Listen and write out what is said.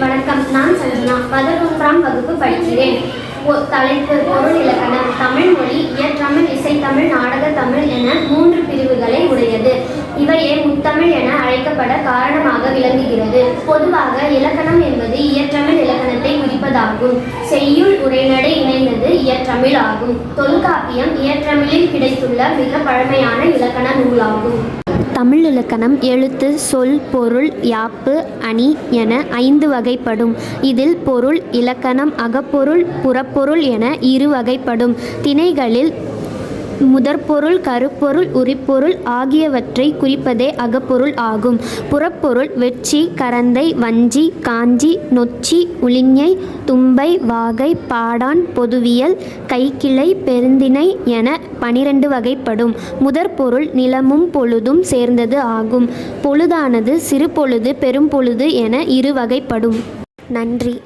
வணக்கம். நான் சஞ்சனா பதினொன்றாம் வகுப்பு படிக்கிறேன். தலைப்பு பொருள் இலக்கணம். தமிழ் மொழி இயற்றமிழ் இசைத்தமிழ் நாடக தமிழ் என மூன்று பிரிவுகளை உடையது. இவையே முத்தமிழ் என அழைக்கப்பட காரணமாக விளங்குகிறது. பொதுவாக இலக்கணம் என்பது இயற்றமிழ் இலக்கணத்தை குறிப்பதாகும். செய்யுள் உரைநடை இணைந்தது இயற்றமிழ் ஆகும். தொல்காப்பியம் இயற்றமிழில் கிடைத்துள்ள மிக பழமையான இலக்கண நூலாகும். தமிழ் இலக்கணம் எழுத்து சொல் பொருள் யாப்பு அணி என ஐந்து வகைப்படும். இதில் பொருள் இலக்கணம் அகப்பொருள் புறப்பொருள் என இரு வகைப்படும். திணைகளில் முதற்பொருள் கருப்பொருள் உரிப்பொருள் ஆகியவற்றை குறிப்பதே அகப்பொருள் ஆகும். புறப்பொருள் வெட்சி கரந்தை வஞ்சி காஞ்சி நொச்சி உளிஞை தும்பை வாகை பாடான் பொதுவியல் கைக்கிளை பெருந்திணை என பனிரெண்டு வகைப்படும். முதற்பொருள் நிலமும் பொழுதும் சேர்ந்தது ஆகும். பொழுதானது சிறு பொழுது பெரும் பொழுது என இரு வகைப்படும். நன்றி.